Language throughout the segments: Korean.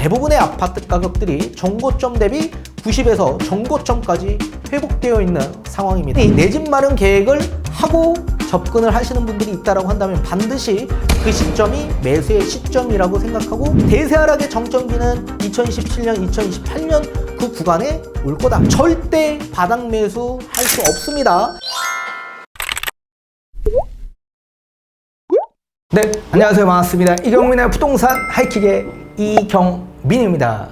대부분의 아파트 가격들이 정고점 대비 90에서 정고점까지 회복되어 있는 상황입니다. 내 집 마련 계획을 하고 접근을 하시는 분들이 있다고 한다면 반드시 그 시점이 매수의 시점이라고 생각하고 대세하락의 정점기는 2017년, 2028년 그 구간에 올 거다. 절대 바닥 매수 할 수 없습니다. 네, 안녕하세요. 반갑습니다. 이경민의 부동산 하이킥의 이경 민입니다.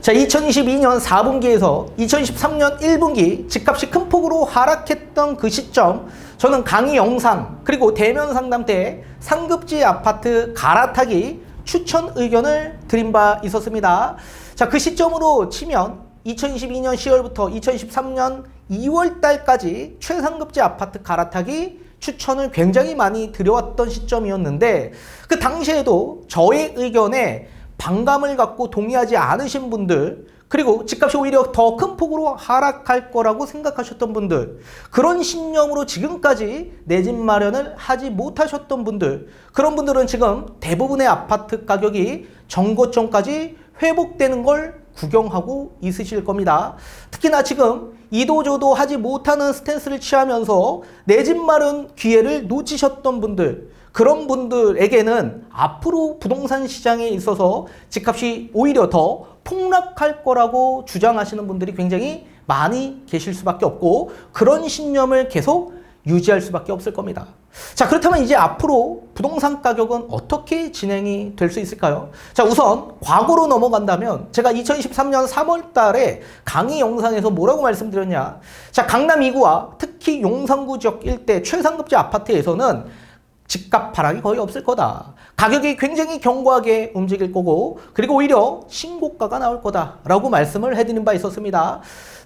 자, 2022년 4분기에서 2023년 1분기 집값이 큰 폭으로 하락했던 그 시점, 저는 강의 영상, 그리고 대면 상담 때 상급지 아파트 갈아타기 추천 의견을 드린 바 있었습니다. 자, 그 시점으로 치면 2022년 10월부터 2023년 2월 달까지 최상급지 아파트 갈아타기 추천을 굉장히 많이 드려왔던 시점이었는데 그 당시에도 저의 의견에 반감을 갖고 동의하지 않으신 분들 그리고 집값이 오히려 더 큰 폭으로 하락할 거라고 생각하셨던 분들 그런 신념으로 지금까지 내 집 마련을 하지 못하셨던 분들 그런 분들은 지금 대부분의 아파트 가격이 정고점까지 회복되는 걸 구경하고 있으실 겁니다. 특히나 지금 이도저도 하지 못하는 스탠스를 취하면서 내 집 마련 기회를 놓치셨던 분들, 그런 분들에게는 앞으로 부동산 시장에 있어서 집값이 오히려 더 폭락할 거라고 주장하시는 분들이 굉장히 많이 계실 수밖에 없고 그런 신념을 계속 유지할 수밖에 없을 겁니다. 자, 그렇다면 이제 앞으로 부동산 가격은 어떻게 진행이 될 수 있을까요? 자, 우선 과거로 넘어간다면 제가 2023년 3월 달에 강의 영상에서 뭐라고 말씀드렸냐? 자, 강남 2구와 특히 용산구 지역 일대 최상급지 아파트에서는 집값 하락이 거의 없을 거다. 가격이 굉장히 견고하게 움직일 거고, 그리고 오히려 신고가가 나올 거다라고 말씀을 해드린 바 있었습니다.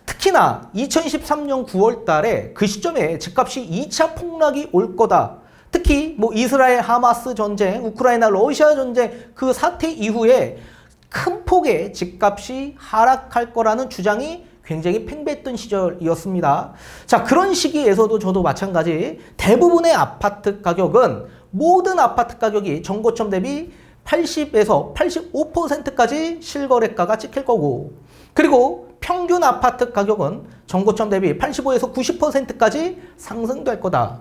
특히나 2023년 9월 달에 그 시점에 집값이 2차 폭락이 올 거다. 특히 뭐 이스라엘 하마스 전쟁, 우크라이나 러시아 전쟁 그 사태 이후에 큰 폭의 집값이 하락할 거라는 주장이 굉장히 팽배했던 시절이었습니다. 자, 그런 시기에서도 저도 마찬가지 대부분의 아파트 가격은 모든 아파트 가격이 정고점 대비 80에서 85%까지 실거래가가 찍힐 거고 그리고 평균 아파트 가격은 정고점 대비 85에서 90%까지 상승될 거다.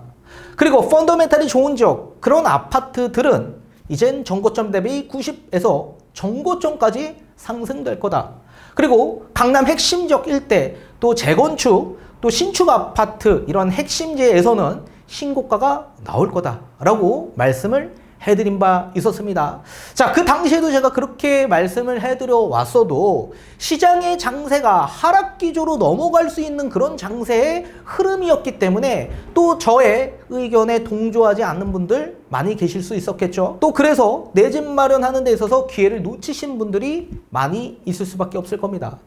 그리고 펀더멘탈이 좋은 지역 그런 아파트들은 이젠 정고점 대비 90에서 정고점까지 상승될 거다. 그리고 강남 핵심 지역 일대 또 재건축 또 신축 아파트 이런 핵심지에서는 신고가가 나올 거다라고 말씀을 해드린 바 있었습니다. 자, 그 당시에도 제가 그렇게 말씀을 해드려 왔어도 시장의 장세가 하락 기조로 넘어갈 수 있는 그런 장세의 흐름이었기 때문에 또 저의 의견에 동조하지 않는 분들 많이 계실 수 있었겠죠. 또 그래서 내 집 마련하는 데 있어서 기회를 놓치신 분들이 많이 있을 수밖에 없을 겁니다.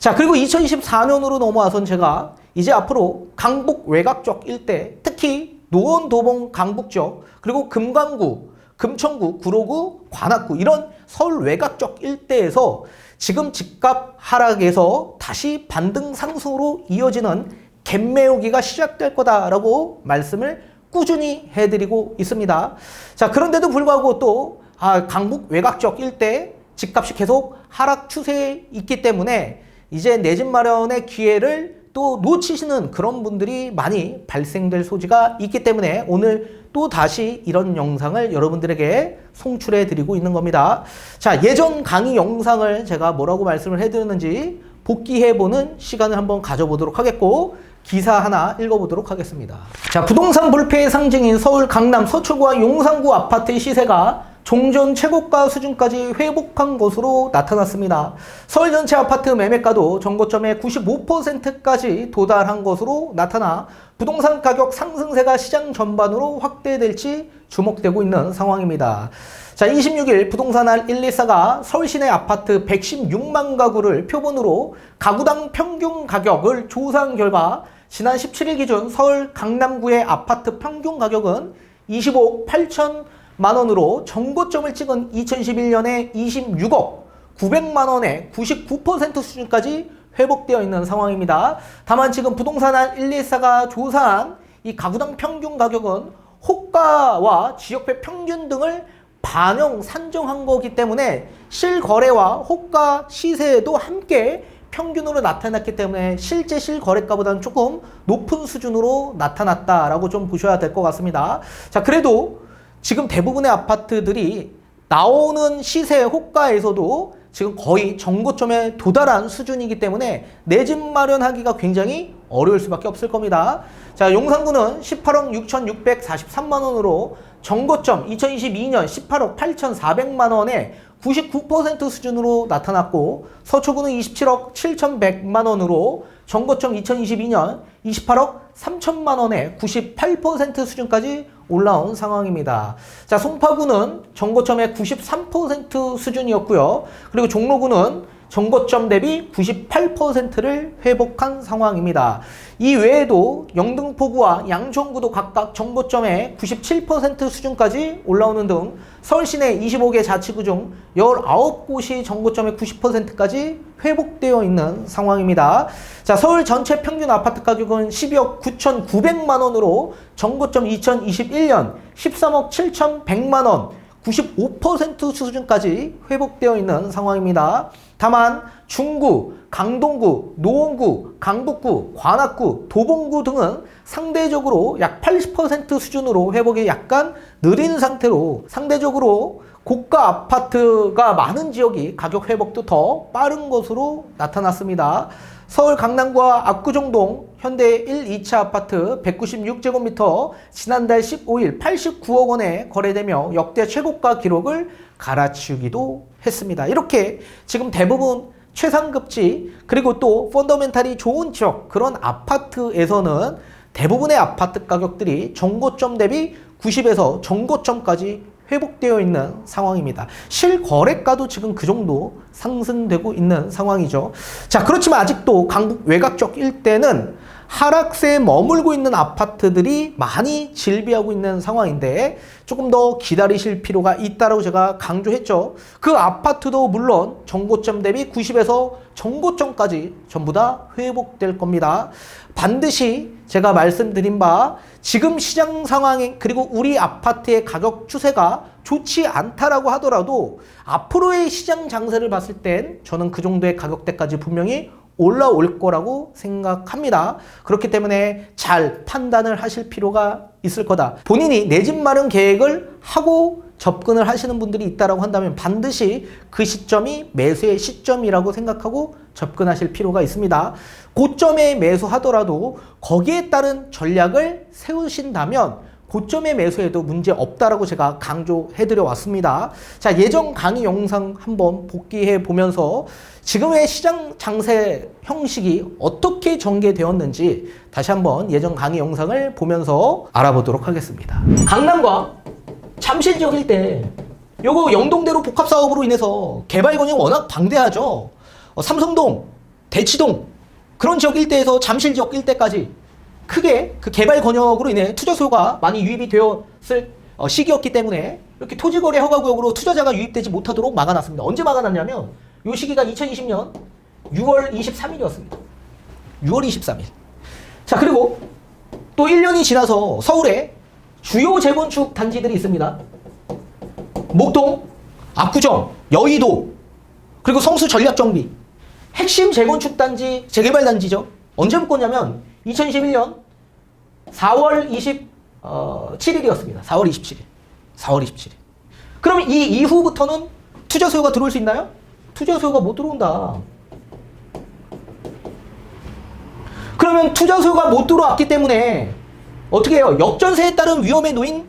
자, 그리고 2024년으로 넘어와선 제가 이제 앞으로 강북 외곽 쪽 일대 특히 노원 도봉 강북 쪽 그리고 금강구 금천구, 구로구, 관악구 이런 서울 외곽 쪽 일대에서 지금 집값 하락에서 다시 반등 상승으로 이어지는 갭매우기가 시작될 거다라고 말씀을 꾸준히 해드리고 있습니다. 자, 그런데도 불구하고 또 아, 강북 외곽 쪽 일대 집값이 계속 하락 추세에 있기 때문에 이제 내 집 마련의 기회를 또 놓치시는 그런 분들이 많이 발생될 소지가 있기 때문에 오늘 또 다시 이런 영상을 여러분들에게 송출해 드리고 있는 겁니다. 자, 예전 강의 영상을 제가 뭐라고 말씀을 해 드렸는지 복귀해 보는 시간을 한번 가져보도록 하겠고 기사 하나 읽어보도록 하겠습니다. 자, 부동산 불패의 상징인 서울 강남 서초구와 용산구 아파트의 시세가 종전 최고가 수준까지 회복한 것으로 나타났습니다. 서울 전체 아파트 매매가도 정고점의 95%까지 도달한 것으로 나타나 부동산 가격 상승세가 시장 전반으로 확대될지 주목되고 있는 상황입니다. 자, 26일 부동산알 124가 서울 시내 아파트 116만 가구를 표본으로 가구당 평균 가격을 조사한 결과 지난 17일 기준 서울 강남구의 아파트 평균 가격은 25억 8천만 원으로 정고점을 찍은 2011년에 26억 900만 원의 99% 수준까지 회복되어 있는 상황입니다. 다만 지금 부동산알 124가 조사한 이 가구당 평균 가격은 호가와 지역별 평균 등을 반영 산정한 거기 때문에 실거래와 호가 시세에도 함께 평균으로 나타났기 때문에 실제 실거래가보다는 조금 높은 수준으로 나타났다라고 좀 보셔야 될 것 같습니다. 자, 그래도 지금 대부분의 아파트들이 나오는 시세 호가에서도 지금 거의 정고점에 도달한 수준이기 때문에 내 집 마련하기가 굉장히 어려울 수밖에 없을 겁니다. 자, 용산구는 18억 6,643만 원으로 정고점 2022년 18억 8,400만 원에 99% 수준으로 나타났고 서초구는 27억 7,100만 원으로 정고점 2022년 28억 3천만 원에 98% 수준까지 올라온 상황입니다. 자, 송파구는 정고점의 93% 수준이었고요. 그리고 종로구는 정고점 대비 98%를 회복한 상황입니다. 이 외에도 영등포구와 양천구도 각각 정고점의 97% 수준까지 올라오는 등 서울 시내 25개 자치구 중 19곳이 정고점의 90%까지 회복되어 있는 상황입니다. 자, 서울 전체 평균 아파트 가격은 12억 9,900만 원으로 정고점 2021년 13억 7,100만 원 95% 수준까지 회복되어 있는 상황입니다. 다만 중구, 강동구, 노원구, 강북구, 관악구, 도봉구 등은 상대적으로 약 80% 수준으로 회복이 약간 느린 상태로 상대적으로 고가 아파트가 많은 지역이 가격 회복도 더 빠른 것으로 나타났습니다. 서울 강남구와 압구정동 현대 1, 2차 아파트 196제곱미터 지난달 15일 89억 원에 거래되며 역대 최고가 기록을 갈아치우기도 했습니다. 이렇게 지금 대부분 최상급지 그리고 또 펀더멘탈이 좋은 지역 그런 아파트에서는 대부분의 아파트 가격들이 정고점 대비 90에서 정고점까지 회복되어 있는 상황입니다. 실거래가도 지금 그 정도 상승되고 있는 상황이죠. 자, 그렇지만 아직도 강북 외곽 쪽 일대는 하락세에 머물고 있는 아파트들이 많이 질비하고 있는 상황인데 조금 더 기다리실 필요가 있다라고 제가 강조했죠. 그 아파트도 물론 정고점 대비 90에서 정고점까지 전부 다 회복될 겁니다. 반드시 제가 말씀드린 바 지금 시장 상황에 그리고 우리 아파트의 가격 추세가 좋지 않다라고 하더라도 앞으로의 시장 장세를 봤을 땐 저는 그 정도의 가격대까지 분명히 올라올 거라고 생각합니다. 그렇기 때문에 잘 판단을 하실 필요가 있을 거다. 본인이 내 집 마련 계획을 하고 접근을 하시는 분들이 있다라고 한다면 반드시 그 시점이 매수의 시점이라고 생각하고 접근하실 필요가 있습니다. 고점에 매수하더라도 거기에 따른 전략을 세우신다면 고점에 매수해도 문제 없다라고 제가 강조해 드려 왔습니다. 자, 예전 강의 영상 한번 복귀해 보면서 지금의 시장 장세 형식이 어떻게 전개되었는지 다시 한번 예전 강의 영상을 보면서 알아보도록 하겠습니다. 강남과 잠실 지역 일대 요거 영동대로 복합 사업으로 인해서 개발권이 워낙 방대하죠. 어, 삼성동, 대치동 그런 지역 일대에서 잠실 지역 일대까지 크게 그 개발 권역으로 인해 투자 수요가 많이 유입이 되었을 어, 시기였기 때문에 이렇게 토지거래 허가구역으로 투자자가 유입되지 못하도록 막아놨습니다. 언제 막아놨냐면 이 시기가 2020년 6월 23일이었습니다. 6월 23일. 자 그리고 또 1년이 지나서 서울에 주요 재건축 단지들이 있습니다. 목동, 압구정, 여의도, 그리고 성수 전략정비. 핵심 재건축 단지, 재개발 단지죠. 언제 묶었냐면 2021년 4월 27일이었습니다. 4월 27일. 4월 27일. 그럼 이 이후부터는 투자 수요가 들어올 수 있나요? 투자 수요가 못 들어온다. 그러면 투자 수요가 못 들어왔기 때문에 어떻게 해요? 역전세에 따른 위험에 놓인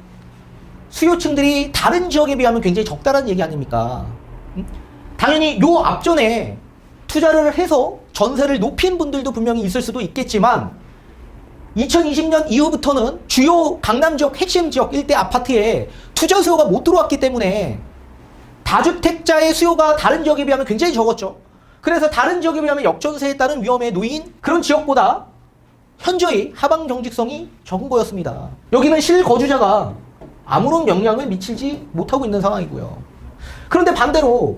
수요층들이 다른 지역에 비하면 굉장히 적다라는 얘기 아닙니까? 음? 당연히 요 앞전에 투자를 해서 전세를 높인 분들도 분명히 있을 수도 있겠지만 2020년 이후부터는 주요 강남 지역 핵심 지역 일대 아파트에 투자 수요가 못 들어왔기 때문에 다주택자의 수요가 다른 지역에 비하면 굉장히 적었죠. 그래서 다른 지역에 비하면 역전세에 따른 위험에 놓인 그런 지역보다 현저히 하방 경직성이 적은 거였습니다. 여기는 실거주자가 아무런 영향을 미치지 못하고 있는 상황이고요. 그런데 반대로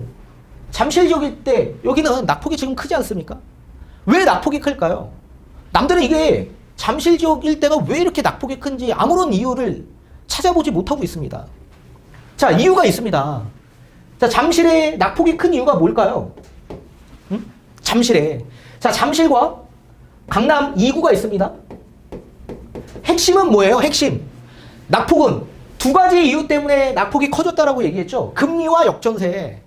잠실 지역일 때 여기는 낙폭이 지금 크지 않습니까? 왜 낙폭이 클까요? 남들은 이게 잠실 지역 일대가 왜 이렇게 낙폭이 큰지 아무런 이유를 찾아보지 못하고 있습니다. 자, 이유가 있습니다. 자, 잠실에 낙폭이 큰 이유가 뭘까요? 음? 잠실에. 자, 잠실과 강남 2구가 있습니다. 핵심은 뭐예요? 핵심. 낙폭은 두 가지 이유 때문에 낙폭이 커졌다라고 얘기했죠. 금리와 역전세.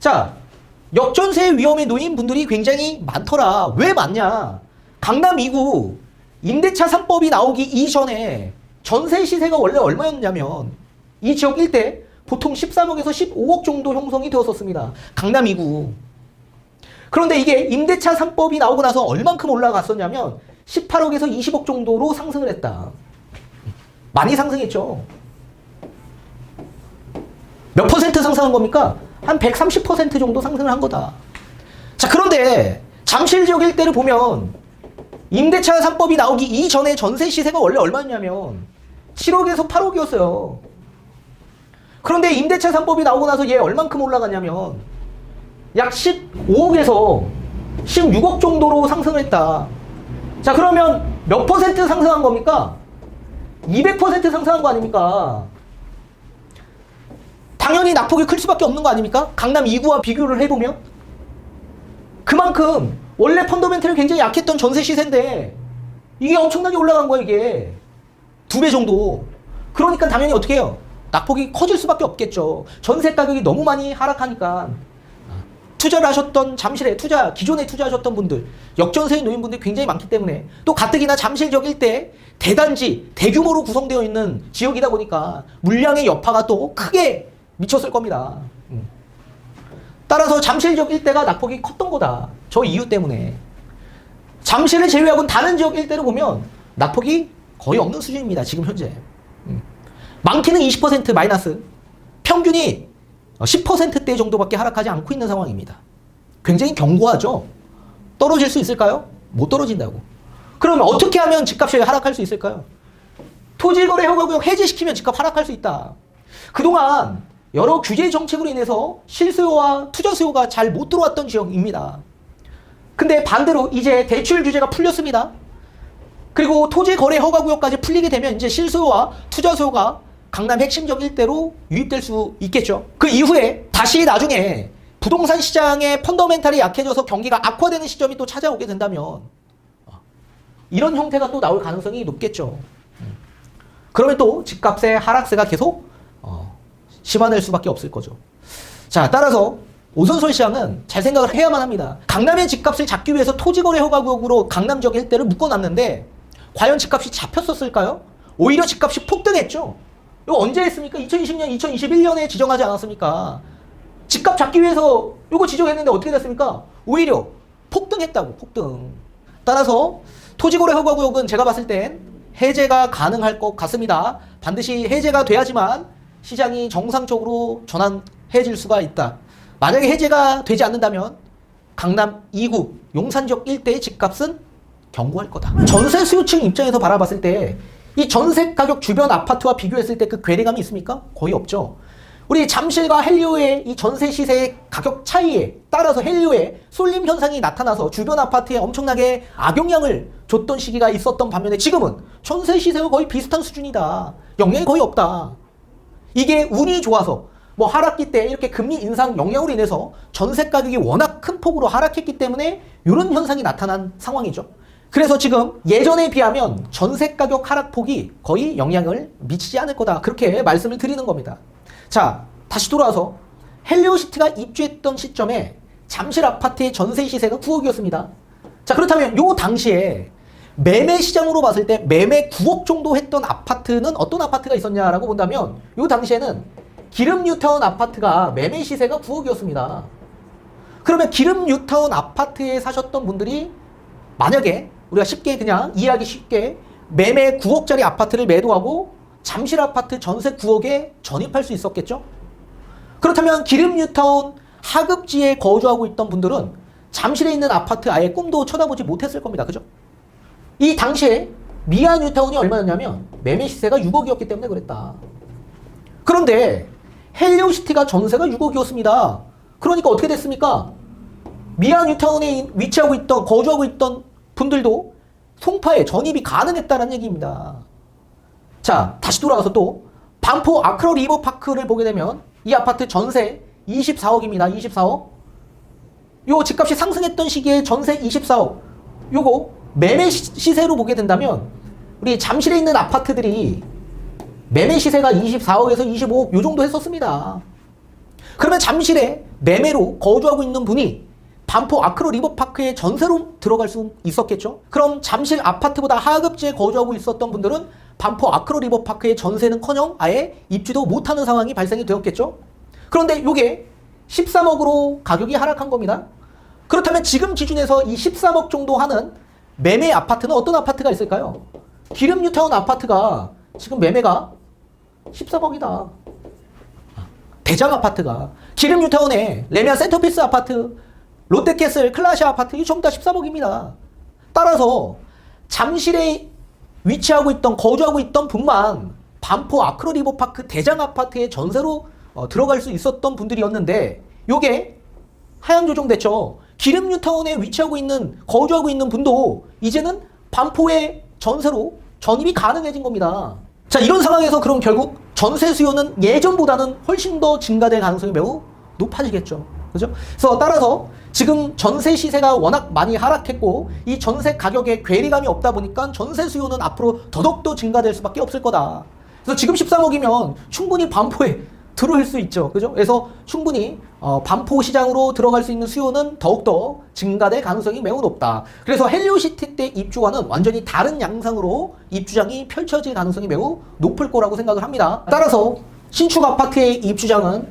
자, 역전세 위험에 놓인 분들이 굉장히 많더라. 왜 많냐? 강남 2구 임대차 3법이 나오기 이전에 전세 시세가 원래 얼마였냐면 이 지역 일대 보통 13억에서 15억 정도 형성이 되었었습니다. 강남 2구. 그런데 이게 임대차 3법이 나오고 나서 얼만큼 올라갔었냐면 18억에서 20억 정도로 상승을 했다. 많이 상승했죠. 몇 퍼센트 상승한 겁니까? 한 130% 정도 상승을 한 거다. 자, 그런데 잠실 지역 일대를 보면 임대차 3법이 나오기 이전에 전세 시세가 원래 얼마였냐면 7억에서 8억이었어요. 그런데 임대차 3법이 나오고 나서 얘 얼만큼 올라갔냐면 약 15억에서 16억 정도로 상승을 했다. 자, 그러면 몇 퍼센트 상승한 겁니까? 200% 상승한 거 아닙니까? 당연히 낙폭이 클 수밖에 없는 거 아닙니까? 강남 2구와 비교를 해보면 그만큼 원래 펀더멘트를 굉장히 약했던 전세 시세인데 이게 엄청나게 올라간 거야 이게 두 배 정도 그러니까 당연히 어떻게 해요? 낙폭이 커질 수밖에 없겠죠 전세 가격이 너무 많이 하락하니까 투자를 하셨던 잠실에 투자 기존에 투자하셨던 분들 역전세에 놓인 분들이 굉장히 많기 때문에 또 가뜩이나 잠실 지역 일대 대단지 대규모로 구성되어 있는 지역이다 보니까 물량의 여파가 또 크게 미쳤을 겁니다. 음. 따라서 잠실 지역 일대가 낙폭이 컸던 거다. 저 이유 때문에 잠실을 제외하고는 다른 지역 일대를 보면 낙폭이 거의 없는 수준입니다. 지금 현재 음. 많게는 20% 마이너스 평균이 10%대 정도밖에 하락하지 않고 있는 상황입니다. 굉장히 견고하죠. 떨어질 수 있을까요? 못 떨어진다고. 그러면 어떻게 하면 집값이 하락할 수 있을까요? 토지거래 허가구역 해제시키면 집값 하락할 수 있다. 그동안 여러 규제 정책으로 인해서 실수요와 투자 수요가 잘 못 들어왔던 지역입니다. 근데 반대로 이제 대출 규제가 풀렸습니다. 그리고 토지 거래 허가 구역까지 풀리게 되면 이제 실수요와 투자 수요가 강남 핵심적 일대로 유입될 수 있겠죠. 그 이후에 다시 나중에 부동산 시장의 펀더멘탈이 약해져서 경기가 악화되는 시점이 또 찾아오게 된다면 어, 이런 형태가 또 나올 가능성이 높겠죠. 음. 그러면 또 집값의 하락세가 계속 어, 심화될 수밖에 없을 거죠. 자, 따라서 오선솔 시장은 잘 생각을 해야만 합니다. 강남의 집값을 잡기 위해서 토지거래 허가구역으로 강남 지역 일대를 묶어놨는데 과연 집값이 잡혔었을까요? 오히려 집값이 폭등했죠. 이거 언제 했습니까? 2020년, 2021년에 지정하지 않았습니까? 집값 잡기 위해서 이거 지정했는데 어떻게 됐습니까? 오히려 폭등했다고, 폭등. 따라서 토지거래 허가구역은 제가 봤을 땐 해제가 가능할 것 같습니다. 반드시 해제가 돼야지만 시장이 정상적으로 전환해질 수가 있다. 만약에 해제가 되지 않는다면 강남 2구 용산역 일대의 집값은 견고할 거다. 전세 수요층 입장에서 바라봤을 때 이 전세 가격 주변 아파트와 비교했을 때 그 괴리감이 있습니까? 거의 없죠. 우리 잠실과 헬리오의 이 전세 시세의 가격 차이에 따라서 헬리오의 쏠림 현상이 나타나서 주변 아파트에 엄청나게 악영향을 줬던 시기가 있었던 반면에 지금은 전세 시세가 거의 비슷한 수준이다. 영향이 거의 없다. 이게 운이 좋아서 뭐 하락기 때 이렇게 금리 인상 영향으로 인해서 전세 가격이 워낙 큰 폭으로 하락했기 때문에 이런 현상이 나타난 상황이죠. 그래서 지금 예전에 비하면 전세 가격 하락폭이 거의 영향을 미치지 않을 거다. 그렇게 말씀을 드리는 겁니다. 자, 다시 돌아와서 헬리오시티가 입주했던 시점에 잠실 아파트의 전세 시세가 9억이었습니다. 자, 그렇다면 요 당시에 매매 시장으로 봤을 때 매매 9억 정도 했던 아파트는 어떤 아파트가 있었냐라고 본다면 요 당시에는 기름 뉴타운 아파트가 매매 시세가 9억이었습니다. 그러면 기름 뉴타운 아파트에 사셨던 분들이 만약에 우리가 쉽게 그냥 이해하기 쉽게 매매 9억짜리 아파트를 매도하고 잠실 아파트 전세 9억에 전입할 수 있었겠죠? 그렇다면 기름 뉴타운 하급지에 거주하고 있던 분들은 잠실에 있는 아파트 아예 꿈도 쳐다보지 못했을 겁니다. 그죠? 이 당시에 미아 뉴타운이 얼마였냐면 매매 시세가 6억이었기 때문에 그랬다. 그런데 헬리오시티가 전세가 6억이었습니다. 그러니까 어떻게 됐습니까? 미아 뉴타운에 위치하고 있던 거주하고 있던 분들도 송파에 전입이 가능했다는 얘기입니다. 자, 다시 돌아가서 또 반포 아크로 리버파크를 보게 되면 이 아파트 전세 24억입니다. 24억. 요 집값이 상승했던 시기에 전세 24억. 요거 매매 시- 시세로 보게 된다면 우리 잠실에 있는 아파트들이 매매 시세가 24억에서 25억 요 정도 했었습니다. 그러면 잠실에 매매로 거주하고 있는 분이 반포 아크로 리버파크의 전세로 들어갈 수 있었겠죠? 그럼 잠실 아파트보다 하급지에 거주하고 있었던 분들은 반포 아크로 리버파크의 전세는커녕 아예 입주도 못하는 상황이 발생이 되었겠죠? 그런데 이게 13억으로 가격이 하락한 겁니다. 그렇다면 지금 기준에서 이 13억 정도 하는 매매 아파트는 어떤 아파트가 있을까요? 기름 뉴타운 아파트가 지금 매매가 13억이다. 대장 아파트가 기름 뉴타운에 레미안 센터피스 아파트, 롯데캐슬, 클라시 아파트 이 전부 다 13억입니다. 따라서 잠실에 위치하고 있던 거주하고 있던 분만 반포 아크로 리버파크 대장 아파트의 전세로 어, 들어갈 수 있었던 분들이었는데 요게 하향 조정됐죠. 기름 뉴타운에 위치하고 있는 거주하고 있는 분도 이제는 반포의 전세로 전입이 가능해진 겁니다. 자 이런 상황에서 그럼 결국 전세 수요는 예전보다는 훨씬 더 증가될 가능성이 매우 높아지겠죠. 그죠? 그래서 따라서 지금 전세 시세가 워낙 많이 하락했고 이 전세 가격에 괴리감이 없다 보니까 전세 수요는 앞으로 더더욱더 증가될 수밖에 없을 거다. 그래서 지금 13억이면 충분히 반포에 들어올 수 있죠. 그죠? 그래서 충분히 어, 반포 시장으로 들어갈 수 있는 수요는 더욱더 증가될 가능성이 매우 높다. 그래서 헬리오시티 때 입주와는 완전히 다른 양상으로 입주장이 펼쳐질 가능성이 매우 높을 거라고 생각을 합니다. 따라서 신축 아파트의 입주장은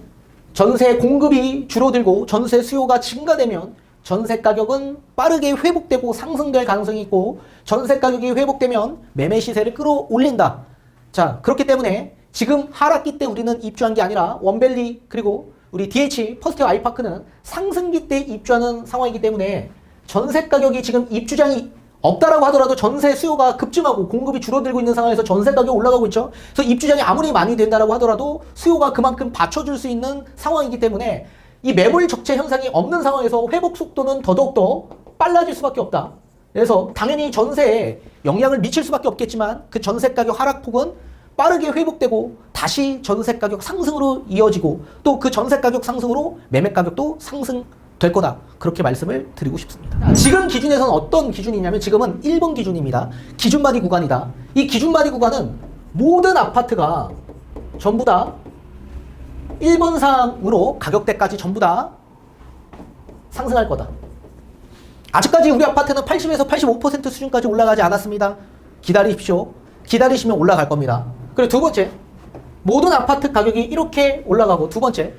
전세 공급이 줄어들고 전세 수요가 증가되면 전세 가격은 빠르게 회복되고 상승될 가능성이 있고 전세 가격이 회복되면 매매 시세를 끌어올린다. 자, 그렇기 때문에 지금 하락기 때 우리는 입주한 게 아니라 원밸리 그리고 우리 DH 퍼스트 아이파크는 상승기 때 입주하는 상황이기 때문에 전세 가격이 지금 입주장이 없다라고 하더라도 전세 수요가 급증하고 공급이 줄어들고 있는 상황에서 전세 가격이 올라가고 있죠. 그래서 입주장이 아무리 많이 된다라고 하더라도 수요가 그만큼 받쳐줄 수 있는 상황이기 때문에 이 매물 적체 현상이 없는 상황에서 회복 속도는 더더욱더 빨라질 수밖에 없다. 그래서 당연히 전세에 영향을 미칠 수밖에 없겠지만 그 전세 가격 하락폭은 빠르게 회복되고 다시 전세 가격 상승으로 이어지고 또 그 전세 가격 상승으로 매매 가격도 상승 될 거다. 그렇게 말씀을 드리고 싶습니다. 지금 기준에서는 어떤 기준이냐면 지금은 1번 기준입니다. 기준마디 구간이다. 이 기준마디 구간은 모든 아파트가 전부 다 1번 상으로 가격대까지 전부 다 상승할 거다. 아직까지 우리 아파트는 80에서 85% 수준까지 올라가지 않았습니다. 기다리십시오. 기다리시면 올라갈 겁니다. 그리고 두 번째, 모든 아파트 가격이 이렇게 올라가고 두 번째,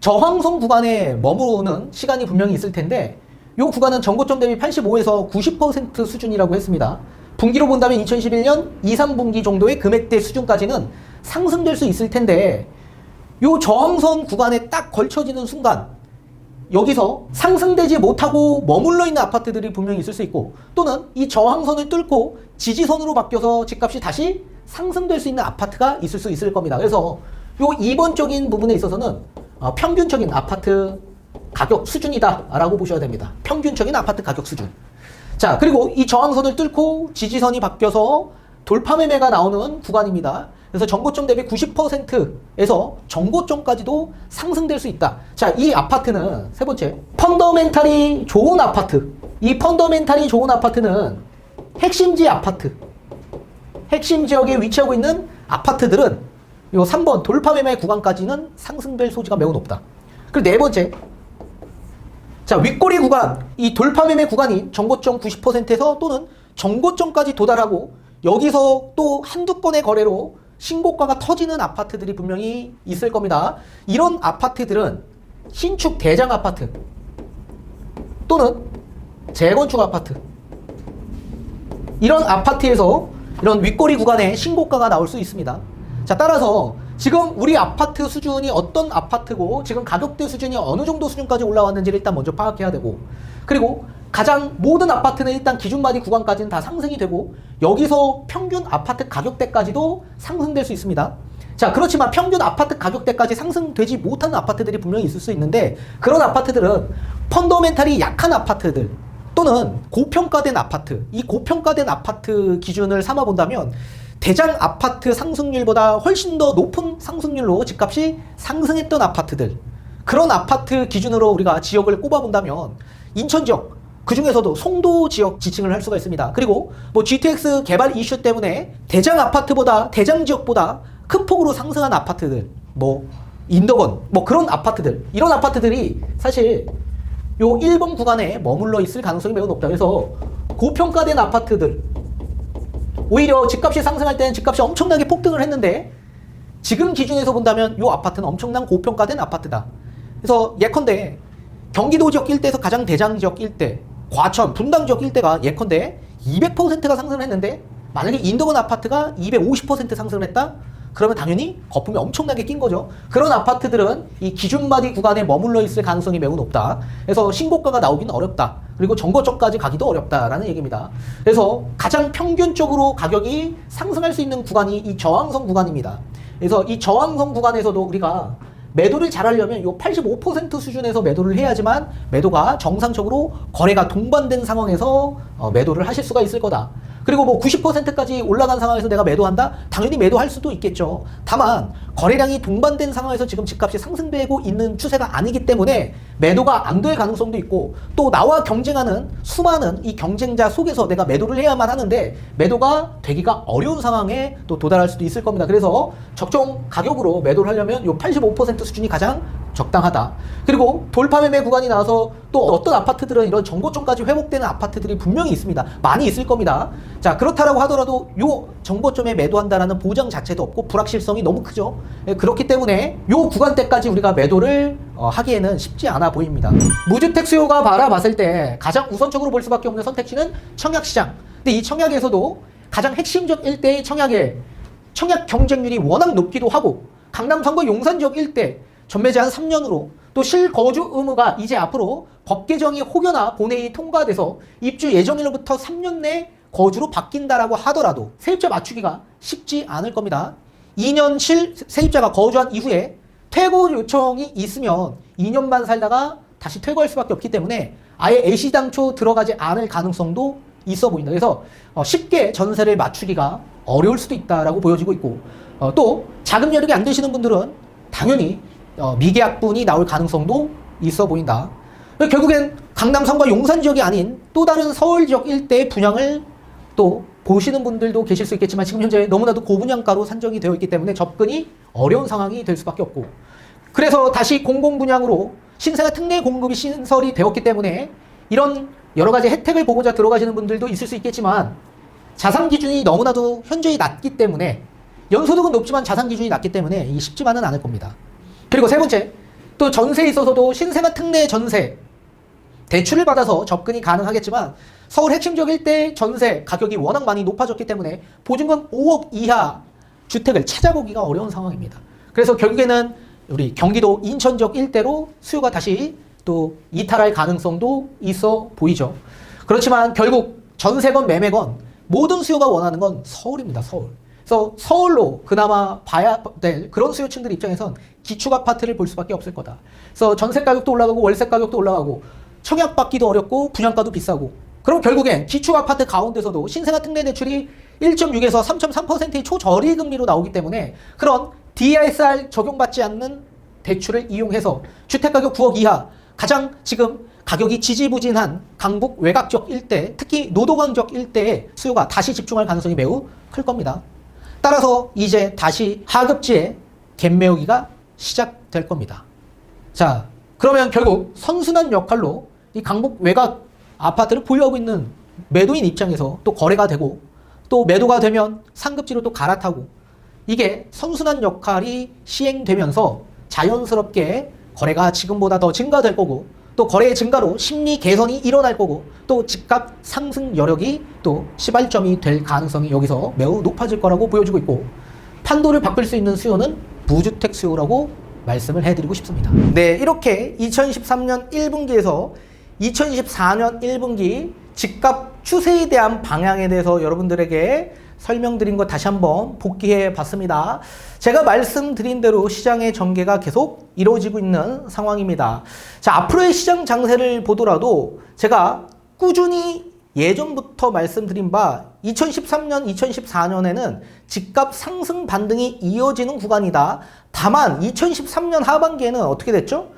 저항선 구간에 머무르는 시간이 분명히 있을 텐데 이 구간은 전고점 대비 85에서 90% 수준이라고 했습니다. 분기로 본다면 2021년 2, 3분기 정도의 금액대 수준까지는 상승될 수 있을 텐데 이 저항선 구간에 딱 걸쳐지는 순간 여기서 상승되지 못하고 머물러 있는 아파트들이 분명히 있을 수 있고 또는 이 저항선을 뚫고 지지선으로 바뀌어서 집값이 다시 상승될 수 있는 아파트가 있을 수 있을 겁니다. 그래서 요 2번적인 부분에 있어서는 어, 평균적인 아파트 가격 수준이다라고 보셔야 됩니다. 평균적인 아파트 가격 수준. 자, 그리고 이 저항선을 뚫고 지지선이 바뀌어서 돌파 매매가 나오는 구간입니다. 그래서 전고점 대비 90%에서 전고점까지도 상승될 수 있다. 자, 이 아파트는 세 번째, 펀더멘탈이 좋은 아파트. 이 펀더멘탈이 좋은 아파트는 핵심지 아파트. 핵심 지역에 위치하고 있는 아파트들은 요 3번 돌파 매매 구간까지는 상승될 소지가 매우 높다. 그리고 네 번째, 자, 윗꼬리 구간, 이 돌파 매매 구간이 정고점 90%에서 또는 정고점까지 도달하고 여기서 또 한두 건의 거래로 신고가가 터지는 아파트들이 분명히 있을 겁니다. 이런 아파트들은 신축 대장 아파트 또는 재건축 아파트 이런 아파트에서 이런 윗꼬리 구간에 신고가가 나올 수 있습니다. 자, 따라서 지금 우리 아파트 수준이 어떤 아파트고 지금 가격대 수준이 어느 정도 수준까지 올라왔는지를 일단 먼저 파악해야 되고 그리고 가장 모든 아파트는 일단 기준마디 구간까지는 다 상승이 되고 여기서 평균 아파트 가격대까지도 상승될 수 있습니다. 자, 그렇지만 평균 아파트 가격대까지 상승되지 못하는 아파트들이 분명히 있을 수 있는데 그런 아파트들은 펀더멘탈이 약한 아파트들 또는 고평가된 아파트, 이 고평가된 아파트 기준을 삼아 본다면 대장 아파트 상승률보다 훨씬 더 높은 상승률로 집값이 상승했던 아파트들 그런 아파트 기준으로 우리가 지역을 꼽아본다면 인천 지역 그 중에서도 송도 지역 지칭을 할 수가 있습니다. 그리고 뭐 GTX 개발 이슈 때문에 대장 아파트보다 대장 지역보다 큰 폭으로 상승한 아파트들 뭐 인덕원 뭐 그런 아파트들 이런 아파트들이 사실 요 1번 구간에 머물러 있을 가능성이 매우 높다. 그래서 고평가된 아파트들 오히려 집값이 상승할 때는 집값이 엄청나게 폭등을 했는데 지금 기준에서 본다면 이 아파트는 엄청난 고평가된 아파트다. 그래서 예컨대 경기도 지역 일대에서 가장 대장 지역 일대, 과천, 분당 지역 일대가 예컨대 200%가 상승을 했는데 만약에 인덕원 아파트가 250% 상승을 했다? 그러면 당연히 거품이 엄청나게 낀 거죠. 그런 아파트들은 이 기준마디 구간에 머물러 있을 가능성이 매우 높다. 그래서 신고가가 나오기는 어렵다. 그리고 정거점까지 가기도 어렵다라는 얘기입니다. 그래서 가장 평균적으로 가격이 상승할 수 있는 구간이 이 저항선 구간입니다. 그래서 이 저항선 구간에서도 우리가 매도를 잘하려면 요 85% 수준에서 매도를 해야지만 매도가 정상적으로 거래가 동반된 상황에서 어, 매도를 하실 수가 있을 거다. 그리고 뭐 90%까지 올라간 상황에서 내가 매도한다? 당연히 매도할 수도 있겠죠. 다만 거래량이 동반된 상황에서 지금 집값이 상승되고 있는 추세가 아니기 때문에 매도가 안 될 가능성도 있고 또 나와 경쟁하는 수많은 이 경쟁자 속에서 내가 매도를 해야만 하는데 매도가 되기가 어려운 상황에 또 도달할 수도 있을 겁니다. 그래서 적정 가격으로 매도를 하려면 요 85% 수준이 가장 적당하다. 그리고 돌파 매매 구간이 나와서 또 어떤 아파트들은 이런 정보점까지 회복되는 아파트들이 분명히 있습니다. 많이 있을 겁니다. 자, 그렇다라고 하더라도 요 정보점에 매도한다라는 보장 자체도 없고 불확실성이 너무 크죠. 예, 그렇기 때문에 요 구간대까지 우리가 매도를 어, 하기에는 쉽지 않아 보입니다. 무주택 수요가 바라봤을 때 가장 우선적으로 볼 수밖에 없는 선택지는 청약 시장. 근데 이 청약에서도 가장 핵심적 일대의 청약에 청약 경쟁률이 워낙 높기도 하고 강남 선거 용산 지역 일대 전매 제 한 3년으로 또 실거주 의무가 이제 앞으로 법 개정이 혹여나 본회의 통과돼서 입주 예정일로부터 3년 내 거주로 바뀐다라고 하더라도 세입자 맞추기가 쉽지 않을 겁니다. 2년 실 세입자가 거주한 이후에 퇴고 요청이 있으면 2년만 살다가 다시 퇴거할 수밖에 없기 때문에 아예 애시당초 들어가지 않을 가능성도 있어 보인다. 그래서 어, 쉽게 전세를 맞추기가 어려울 수도 있다라고 보여지고 있고 어, 또 자금 여력이 안 되시는 분들은 당연히 어, 미계약분이 나올 가능성도 있어 보인다. 결국엔 강남 성과 용산 지역이 아닌 또 다른 서울 지역 일대의 분양을 또 보시는 분들도 계실 수 있겠지만 지금 현재 너무나도 고분양가로 산정이 되어 있기 때문에 접근이 어려운 상황이 될 수밖에 없고 그래서 다시 공공분양으로 신세가 특례 공급이 신설이 되었기 때문에 이런 여러 가지 혜택을 보고자 들어가시는 분들도 있을 수 있겠지만 자산 기준이 너무나도 현저히 낮기 때문에 연소득은 높지만 자산 기준이 낮기 때문에 이 쉽지만은 않을 겁니다. 그리고 세 번째, 또 전세에 있어서도 신생아 특례 전세 대출을 받아서 접근이 가능하겠지만 서울 핵심 지역 일대 전세 가격이 워낙 많이 높아졌기 때문에 보증금 5억 이하 주택을 찾아보기가 어려운 상황입니다. 그래서 결국에는 우리 경기도 인천 지역 일대로 수요가 다시 또 이탈할 가능성도 있어 보이죠. 그렇지만 결국 전세건 매매건 모든 수요가 원하는 건 서울입니다. 서울. 그래서 서울로 그나마 봐야 될 그런 수요층들 입장에선 기축 아파트를 볼 수밖에 없을 거다. 그래서 전세 가격도 올라가고 월세 가격도 올라가고 청약 받기도 어렵고 분양가도 비싸고 그럼 결국엔 기축 아파트 가운데서도 신생아 특례 대출이 1.6에서 3.3%의 초저리 금리로 나오기 때문에 그런 DSR 적용받지 않는 대출을 이용해서 주택 가격 9억 이하 가장 지금 가격이 지지부진한 강북 외곽 지역 일대, 특히 노도강 지역 일대에 수요가 다시 집중할 가능성이 매우 클 겁니다. 따라서 이제 다시 하급지에 갭매우기가 시작될 겁니다. 자, 그러면 결국 선순환 역할로 이 강북 외곽 아파트를 보유하고 있는 매도인 입장에서 또 거래가 되고 또 매도가 되면 상급지로 또 갈아타고 이게 선순환 역할이 시행되면서 자연스럽게 거래가 지금보다 더 증가될 거고 또 거래의 증가로 심리 개선이 일어날 거고 또 집값 상승 여력이 또 시발점이 될 가능성이 여기서 매우 높아질 거라고 보여지고 있고 판도를 바꿀 수 있는 수요는 무주택 수요라고 말씀을 해드리고 싶습니다. 네, 이렇게 2023년 1분기에서 2024년 1분기 집값 추세에 대한 방향에 대해서 여러분들에게 설명드린 것 다시 한번 복귀해 봤습니다. 제가 말씀드린 대로 시장의 전개가 계속 이루어지고 있는 상황입니다. 자, 앞으로의 시장 장세를 보더라도 제가 꾸준히 예전부터 말씀드린 바 2013년, 2014년에는 집값 상승 반등이 이어지는 구간이다. 다만 2013년 하반기에는 어떻게 됐죠?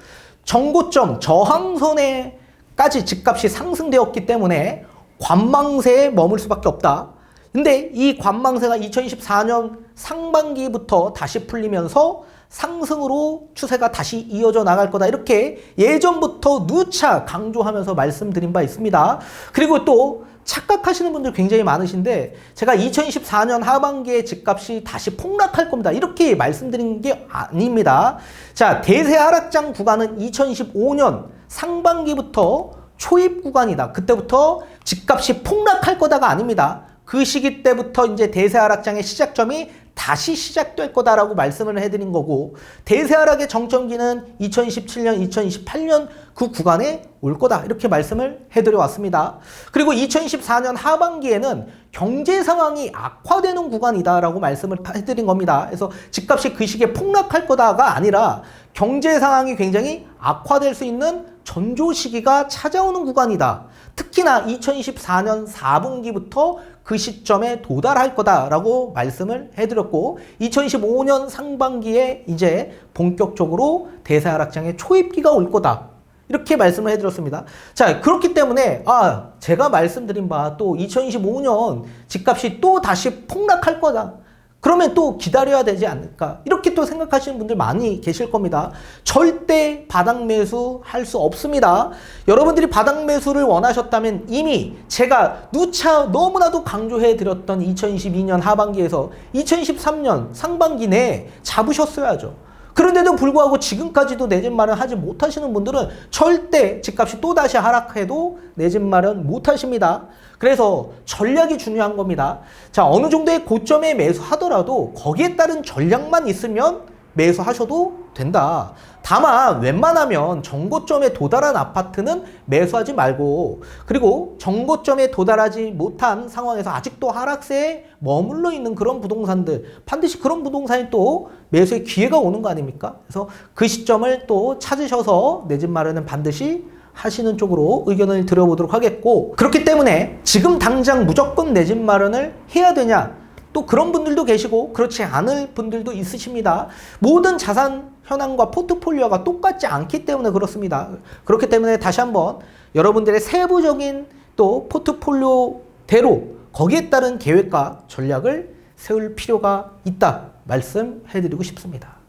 정고점 저항선에까지 집값이 상승되었기 때문에 관망세에 머물 수밖에 없다. 근데 이 관망세가 2024년 상반기부터 다시 풀리면서 상승으로 추세가 다시 이어져 나갈 거다. 이렇게 예전부터 누차 강조하면서 말씀드린 바 있습니다. 그리고 또 착각하시는 분들 굉장히 많으신데 제가 2024년 하반기에 집값이 다시 폭락할 겁니다. 이렇게 말씀드린 게 아닙니다. 자, 대세 하락장 구간은 2025년 상반기부터 초입 구간이다. 그때부터 집값이 폭락할 거다가 아닙니다. 그 시기 때부터 이제 대세 하락장의 시작점이 다시 시작될 거다라고 말씀을 해드린 거고 대세 하락의 정점기는 2027년, 2028년 그 구간에 올 거다 이렇게 말씀을 해드려 왔습니다. 그리고 2024년 하반기에는 경제 상황이 악화되는 구간이다라고 말씀을 해드린 겁니다. 그래서 집값이 그 시기에 폭락할 거다가 아니라 경제 상황이 굉장히 악화될 수 있는 전조 시기가 찾아오는 구간이다. 특히나 2024년 4분기부터 그 시점에 도달할 거다라고 말씀을 해드렸고 2025년 상반기에 이제 본격적으로 대세 하락장의 초입기가 올 거다. 이렇게 말씀을 해드렸습니다. 자, 그렇기 때문에, 아, 제가 말씀드린 바 또 2025년 집값이 또 다시 폭락할 거다. 그러면 또 기다려야 되지 않을까. 이렇게 또 생각하시는 분들 많이 계실 겁니다. 절대 바닥 매수 할 수 없습니다. 여러분들이 바닥 매수를 원하셨다면 이미 제가 누차 너무나도 강조해 드렸던 2022년 하반기에서 2013년 상반기 내에 잡으셨어야죠. 그런데도 불구하고 지금까지도 내 집 마련 하지 못하시는 분들은 절대 집값이 또다시 하락해도 내 집 마련 못하십니다. 그래서 전략이 중요한 겁니다. 자, 어느 정도의 고점에 매수하더라도 거기에 따른 전략만 있으면 매수하셔도 된다. 다만 웬만하면 정고점에 도달한 아파트는 매수하지 말고 그리고 정고점에 도달하지 못한 상황에서 아직도 하락세에 머물러 있는 그런 부동산들 반드시 그런 부동산이 또 매수의 기회가 오는 거 아닙니까? 그래서 그 시점을 또 찾으셔서 내 집 마련은 반드시 하시는 쪽으로 의견을 드려보도록 하겠고 그렇기 때문에 지금 당장 무조건 내 집 마련을 해야 되냐 또 그런 분들도 계시고 그렇지 않을 분들도 있으십니다. 모든 자산 현황과 포트폴리오가 똑같지 않기 때문에 그렇습니다. 그렇기 때문에 다시 한번 여러분들의 세부적인 또 포트폴리오대로 거기에 따른 계획과 전략을 세울 필요가 있다 말씀해드리고 싶습니다.